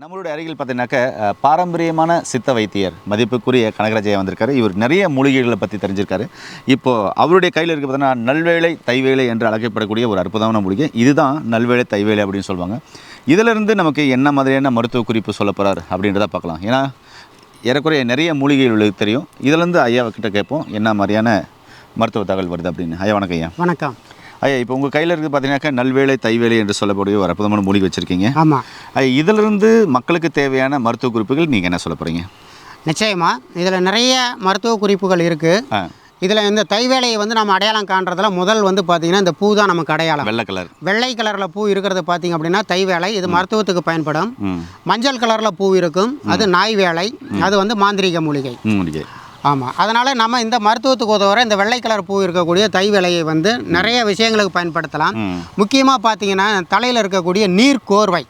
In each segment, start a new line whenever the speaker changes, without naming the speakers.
நம்மளுடைய அருகில் பார்த்தீங்கன்னாக்க பாரம்பரியமான சித்த வைத்தியர் மதிப்புக்குரிய கனகராஜையா வந்திருக்காரு. இவர் நிறைய மூலிகைகளை பற்றி தெரிஞ்சிருக்காரு. இப்போது அவருடைய கையில் இருக்க பார்த்தீங்கன்னா நல்வேளை தைவேலை என்று அழைக்கப்படக்கூடிய ஒரு அற்புதமான மூலிகை. இதுதான் நல்வேளை தைவேலை அப்படின்னு சொல்லுவாங்க. இதிலிருந்து நமக்கு என்ன மாதிரியான மருத்துவ குறிப்பு சொல்ல போகிறார் அப்படின்றத பார்க்கலாம். ஏன்னா ஏறக்குறைய நிறைய மூலிகைகள் உங்களுக்கு தெரியும். இதிலேருந்து ஐயாவை கிட்ட கேட்போம் என்ன மாதிரியான மருத்துவ தகவல் வருது அப்படின்னு. ஐயா வணக்கம் ஐயா.
வணக்கம்.
ஐயா இப்போ உங்கள் கையில் இருக்குது பார்த்தீங்கன்னாக்கா நல்வேளை தைவேலை என்று சொல்லக்கூடிய ஒரு அற்புதமான மூலிகை வச்சுருக்கீங்க.
ஆமாம்
ஐயா, இதிலிருந்து மக்களுக்கு தேவையான மருத்துவ குறிப்புகள் நீங்கள் என்ன சொல்ல போகிறீங்க
நிச்சயமா. இதில் நிறைய மருத்துவ குறிப்புகள் இருக்குது இதில் இந்த தைவேலையை வந்து நம்ம அடையாளம் காண்றதுல முதல் வந்து பார்த்திங்கன்னா இந்த பூ தான் நமக்கு அடையாளம்.
வெள்ளை கலர்.
வெள்ளை கலரில் பூ இருக்கிறது பார்த்திங்க அப்படின்னா தைவேலை இது மருத்துவத்துக்கு பயன்படும். மஞ்சள் கலரில் பூ இருக்கும். அது நாய் வேலை. அது வந்து மாந்திரீக மூலிகை.
மூலிகை.
ஆமாம் அதனால் நம்ம இந்த மருத்துவத்துக்கு உதவுற இந்த வெள்ளை கலர் பூ இருக்கக்கூடிய தைவேலையை வந்து நிறைய விஷயங்களுக்கு பயன்படுத்தலாம். முக்கியமாக பார்த்தீங்கன்னா தலையில் இருக்கக்கூடிய நீர் கோர்வை.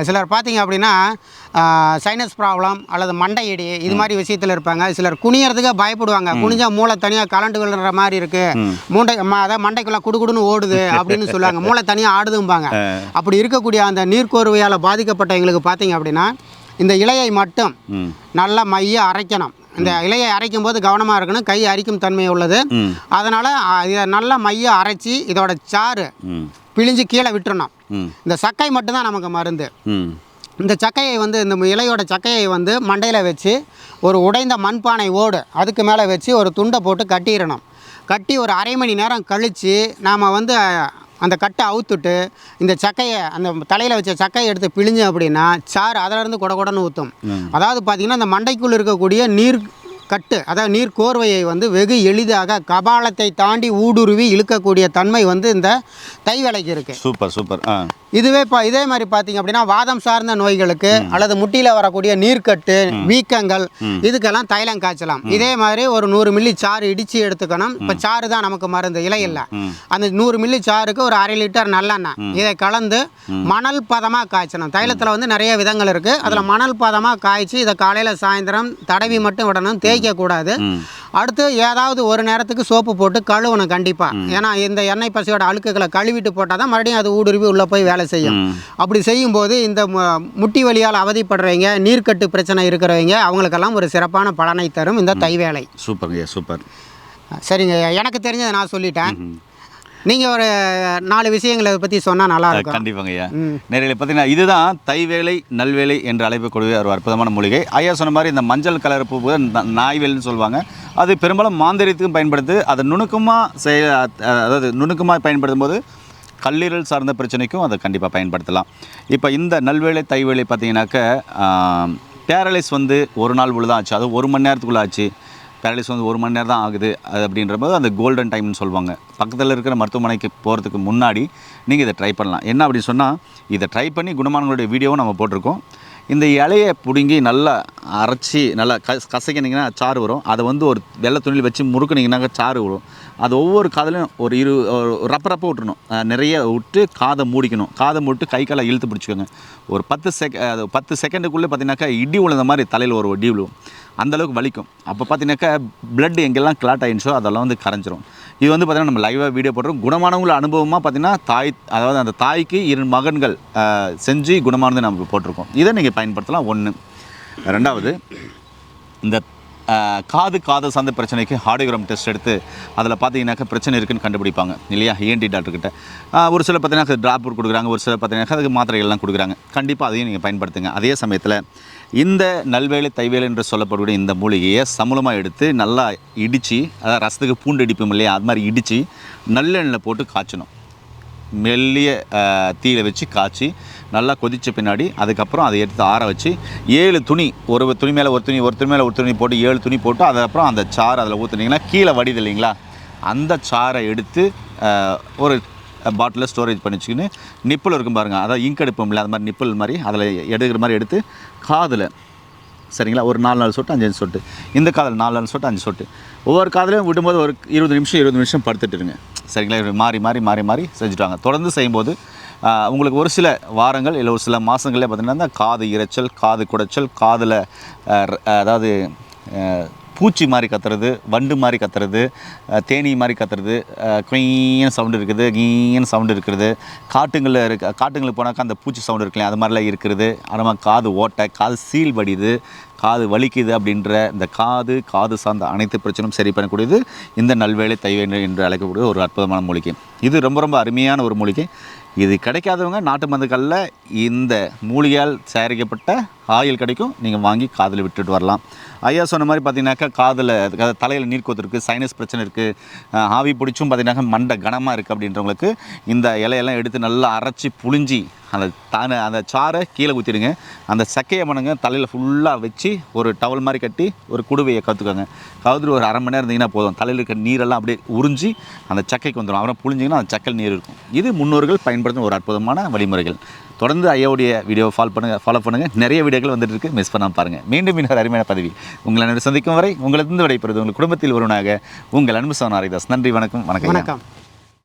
சிலர் பார்த்தீங்க அப்படின்னா சைனஸ் ப்ராப்ளம் அல்லது மண்டை இடி இது மாதிரி விஷயத்தில் இருப்பாங்க. சிலர் குனியறதுக்கு பயப்படுவாங்க. குனிஞ்சா மூளை தனியாக கலண்டு விழுற மாதிரி இருக்கு. மூண்டை ம- அதாவது மண்டைக்குள்ள குடுகுடுன்னு ஓடுது அப்படின்னு சொல்லுவாங்க. மூளை தனியாக ஆடுதும்பாங்க. அப்படி இருக்கக்கூடிய அந்த நீர்க்கோர்வையால் பாதிக்கப்பட்டவங்களுக்கு பார்த்தீங்க அப்படின்னா இந்த இலையை மட்டும் நல்லா மைய அரைக்கணும். இந்த இலையை அரைக்கும் போது கவனமாக இருக்கணும். கை அரிக்கும் தன்மை உள்ளது. அதனால் இதை நல்லா மைய அரைச்சி இதோட சாறு பிழிஞ்சு கீழே விட்டுறணும். இந்த சக்கை மட்டும்தான் நமக்கு மருந்து. இந்த சக்கையை வந்து இந்த இலையோட சக்கையை வந்து மண்டையில் வச்சு ஒரு உடைந்த மண்பானை ஓடு. அதுக்கு மேலே வச்சு ஒரு துண்டை போட்டு கட்டிடணும். கட்டி ஒரு அரை மணி நேரம் கழித்து நாம் வந்து அந்த கட்டை அவுத்துட்டு இந்த சக்கையை அந்த தலையில் வச்ச சக்கையை எடுத்து பிழிஞ்சு அப்படின்னா சாறு அதிலிருந்து கொட கொடன்னு ஊற்றும் அதாவது பார்த்திங்கன்னா இந்த மண்டைக்குள் இருக்கக்கூடிய நீர் கட்டு அதாவது நீர் கோர்வையை வந்து வெகு எளிதாக கபாலத்தை தாண்டி ஊடுருவி இழுக்கக்கூடிய தன்மை வந்து இந்த தைவேலைக்கு இருக்குது
சூப்பர் சூப்பர்.
இதுவே இப்போ இதே மாதிரி பார்த்தீங்க அப்படின்னா வாதம் சார்ந்த நோய்களுக்கு அல்லது முட்டியில் வரக்கூடிய நீர்க்கட்டு வீக்கங்கள் இதுக்கெல்லாம் தைலம் காய்ச்சலாம். இதே மாதிரி ஒரு நூறு மில்லி சாறு இடித்து எடுத்துக்கணும். இப்போ சாறு தான் நமக்கு மருந்து இலை இல்லை. அந்த நூறு மில்லி சாருக்கு ஒரு அரை லிட்டர் நல்லெண்ணெய். இதை கலந்து மணல் பதமாக காய்ச்சணும். தைலத்தில் வந்து நிறைய விதங்கள் இருக்குது அதில் மணல் பதமாக காய்ச்சி இதை காலையில் சாயந்தரம் தடவி மட்டும் விடணும். தேய்க்கக்கூடாது. அடுத்து ஏதாவது ஒரு நேரத்துக்கு சோப்பு போட்டு கழுவணும் கண்டிப்பாக ஏன்னா இந்த எண்ணெய் பசையோட அழுக்குகளை கழுவிட்டு போட்டால் தான் மறுபடியும் அது ஊடுருவி உள்ளே போய் வேலை செய்யும். அப்படி செய்யும்போது இந்த முட்டி வலியால் அவதிப்படுறவங்க நீர்க்கட்டு பிரச்சனை இருக்கிறவங்க அவங்களுக்கெல்லாம் ஒரு சிறப்பான பலனை தரும் இந்த தைவேலை
சூப்பர் ஐயா சூப்பர்.
சரிங்க எனக்கு தெரிஞ்சதை நான் சொல்லிட்டேன். நீங்கள் ஒரு நாலு விஷயங்களை பற்றி சொன்னால் நல்லா இருக்கும்.
கண்டிப்பாங்க ஐயா. நேரில் பார்த்தீங்கன்னா இதுதான் தைவேலை நல்வேலை என்று அழைக்கக்கூடிய ஒரு அற்புதமான மூலிகை. ஐயா சொன்ன மாதிரி இந்த மஞ்சள் கலர் பூ கூட நாய்வேல்னு சொல்லுவாங்க. அது பெரும்பாலும் மாந்திரியத்துக்கும் பயன்படுது அதை நுணுக்கமாக செய அதாவது நுணுக்கமாக பயன்படுத்தும் போது கல்லீரல் சார்ந்த பிரச்சனைக்கும் அதை கண்டிப்பாக பயன்படுத்தலாம். இப்போ இந்த நல்வேலை தைவேலை பார்த்தீங்கன்னாக்க பேரலைஸ் வந்து ஒரு நாள் உள்ள தான் ஆச்சு. அது ஒரு மணி நேரத்துக்குள்ளே ஆச்சு. பேரலிஸ் வந்து ஒரு மணி நேரம் தான் ஆகுது. அது அப்படின்ற போது அந்த கோல்டன் டைம்னு சொல்லுவாங்க. பக்கத்தில் இருக்கிற மருத்துவமனைக்கு போகிறதுக்கு முன்னாடி நீங்கள் இதை ட்ரை பண்ணலாம். என்ன அப்படின்னு சொன்னால் இதை ட்ரை பண்ணி குணமானங்களுடைய வீடியோவும் நம்ம போட்டிருக்கோம். இந்த இலையை பிடுங்கி நல்லா அரைச்சி நல்லா கஸ் கசக்கினீங்கன்னா சாறு வரும். அதை வந்து ஒரு வெள்ளை துணியில் வச்சு முறுக்குனீங்கன்னாக்க சாறு வரும். அது ஒவ்வொரு காதலையும் ஒரு இரு ஒரு ரப்ப ரப்ப விட்டுறணும் நிறைய விட்டு காதை மூடிக்கணும். காதை மூட்டு கை காலை இழுத்து பிடிச்சிக்கோங்க. ஒரு பத்து செக அது பத்து செகண்டுக்குள்ளே பார்த்தீங்கன்னாக்கா இடி விழுந்த மாதிரி தலையில் ஒரு இடி விழுவும். அந்தளவுக்கு வலிக்கும். அப்போ பார்த்தீங்கன்னாக்கா பிளட் எங்கெல்லாம் கிளாட் ஆயிடுச்சோ அதெல்லாம் வந்து கரைஞ்சிரும். இது வந்து பார்த்திங்கன்னா நம்ம லைவாக வீடியோ போடுறோம் குணமானவங்கள அனுபவமாக பார்த்திங்கன்னா தாய் அதாவது அந்த தாய்க்கு இரு மகன்கள் செஞ்சு குணமானது நம்ம போட்டிருக்கோம். இதை நீங்கள் பயன்படுத்தலாம். ஒன்று ரெண்டாவது இந்த காது காது சார்ந்த பிரச்சனைக்கு ஹார்டியோகிராம் டெஸ்ட் எடுத்து அதில் பார்த்தீங்கன்னாக்கா பிரச்சனை இருக்குன்னு கண்டுபிடிப்பாங்க. இல்லையா? ஏன்டி டாக்டர்கிட்ட ஒரு சில பார்த்தீங்கன்னா ட்ராப் கொடுக்குறாங்க. ஒரு சில பார்த்தீங்கன்னா அதுக்கு மாத்திரைகள்லாம் கொடுக்குறாங்க. கண்டிப்பாக அதையும் நீங்கள் பயன்படுத்துங்க. அதே சமயத்தில் இந்த நல்வேலை தைவேலை என்று சொல்லப்படக்கூடிய இந்த மூலிகையை சமூலமாக எடுத்து நல்லா இடித்து அதாவது ரசத்துக்கு பூண்டு இடிப்போம் இல்லையா அது மாதிரி இடித்து நல்லெண்ணெயில் போட்டு காய்ச்சணும். மெல்லிய தீயில வச்சு காய்ச்சி நல்லா கொதித்த பின்னாடி அதுக்கப்புறம் அதை எடுத்து ஆற வச்சு ஏழு துணி ஒரு துணி மேலே ஒரு துணி ஒரு துணி மேலே ஒரு துணி போட்டு ஏழு துணி போட்டு அதுக்கப்புறம் அந்த சாறு அதில் ஊற்றுனீங்கன்னா கீழே வடிது இல்லைங்களா? அந்த சாறை எடுத்து ஒரு பாட்டிலில் ஸ்டோரேஜ் பண்ணி வச்சுக்கின்னு நிப்பிள் இருக்கும் பாருங்கள் அதாவது இங்க் எடுப்போம்ல அது மாதிரி நிப்பிள் மாதிரி அதில் எடுக்கிற மாதிரி எடுத்து காதில் சரிங்களா? ஒரு நாலு நாலு சொட்டு அஞ்சு அஞ்சு சொட்டு. இந்த காதில் நாலு நாலு சொட்டு அஞ்சு சொட்டு. ஒவ்வொரு காதலையும் விடும்போது ஒரு இருபது நிமிஷம் இருபது நிமிஷம் படுத்துட்டு இருங்க சரிங்களா மாறி மாறி மாறி மாறி செஞ்சுட்டாங்க. தொடர்ந்து செய்யும்போது உங்களுக்கு ஒரு சில வாரங்கள் இல்லை ஒரு சில மாதங்களில் பார்த்தீங்கன்னா காது இரைச்சல் காது குடைச்சல் காதில் அதாவது பூச்சி மாதிரி கத்துறது வண்டு மாதிரி கத்துறது தேனி தேனீ மாதிரி கத்துறது குயின்னு சவுண்டு இருக்குது கீன்னு சவுண்டு இருக்கிறது காட்டுங்களில் இருக்க காட்டுங்களுக்கு போனாக்கா அந்த பூச்சி சவுண்டு இருக்குல்லையா அது மாதிரிலாம் இருக்கிறது அப்புறமா காது ஓட்டை காது சீல் வடியுது காது வலிக்குது அப்படின்ற இந்த காது காது சார்ந்த அனைத்து பிரச்சனையும் சரி பண்ணக்கூடியது இந்த நல்வேலை தைவேண்டு என்று அழைக்கக்கூடிய ஒரு அற்புதமான மூலிகை. இது ரொம்ப ரொம்ப அருமையான ஒரு மூலிகை. இது கிடைக்காதவங்க நாட்டு மருந்துகளில் இந்த மூலிகையால் தயாரிக்கப்பட்ட ஆயில் கிடைக்கும் நீங்கள் வாங்கி காதில் விட்டுட்டு வரலாம். ஐயா சொன்ன மாதிரி பார்த்தீங்கன்னாக்கா காதில் தலையில் நீர் கோத்து இருக்குது சைனஸ் பிரச்சனை இருக்குது ஆவி பிடிச்சும் பார்த்தீங்கன்னாக்கா மண்டை கனமாக இருக்குது அப்படின்றவங்களுக்கு இந்த இலையெல்லாம் எடுத்து நல்லா அரைச்சி புழிஞ்சி அந்த தானே அந்த சாறை கீழே ஊற்றிடுங்க அந்த சக்கையை மணங்க தலையில் ஃபுல்லாக வச்சு ஒரு டவல் மாதிரி கட்டி ஒரு குடுவையை கற்றுக்கோங்க கவுத்துட்டு ஒரு அரை மணி நேரம் இருந்தீங்கன்னா போதும். தலையில் இருக்க நீரெல்லாம் அப்படியே உறிஞ்சி அந்த சக்கைக்கு வந்துடும். அப்புறம் புழிஞ்சிங்கன்னா அந்த சக்கல் நீர் இருக்கும். இது முன்னோர்கள் பயன்படுத்தும் ஒரு அற்புதமான வழிமுறைகள். தொடர்ந்து ஐயாவுடைய வீடியோ ஃபாலோ பண்ணுங்கள் ஃபாலோ பண்ணுங்கள் நிறைய வீடியோக்கள் வந்துட்டு இருக்கு. மிஸ் பண்ணாமல் பாருங்கள் மீண்டும் இன்னொரு அருமையான பதவி உங்களை அனைவரும் சந்திக்கும் வரை உங்களிருந்து விடைபெறுவது உங்கள் குடும்பத்தில் ஒருவனாக உங்கள் அன்பு சவன் ஹரிதாஸ். நன்றி வணக்கம் வணக்கம்
வணக்கம்.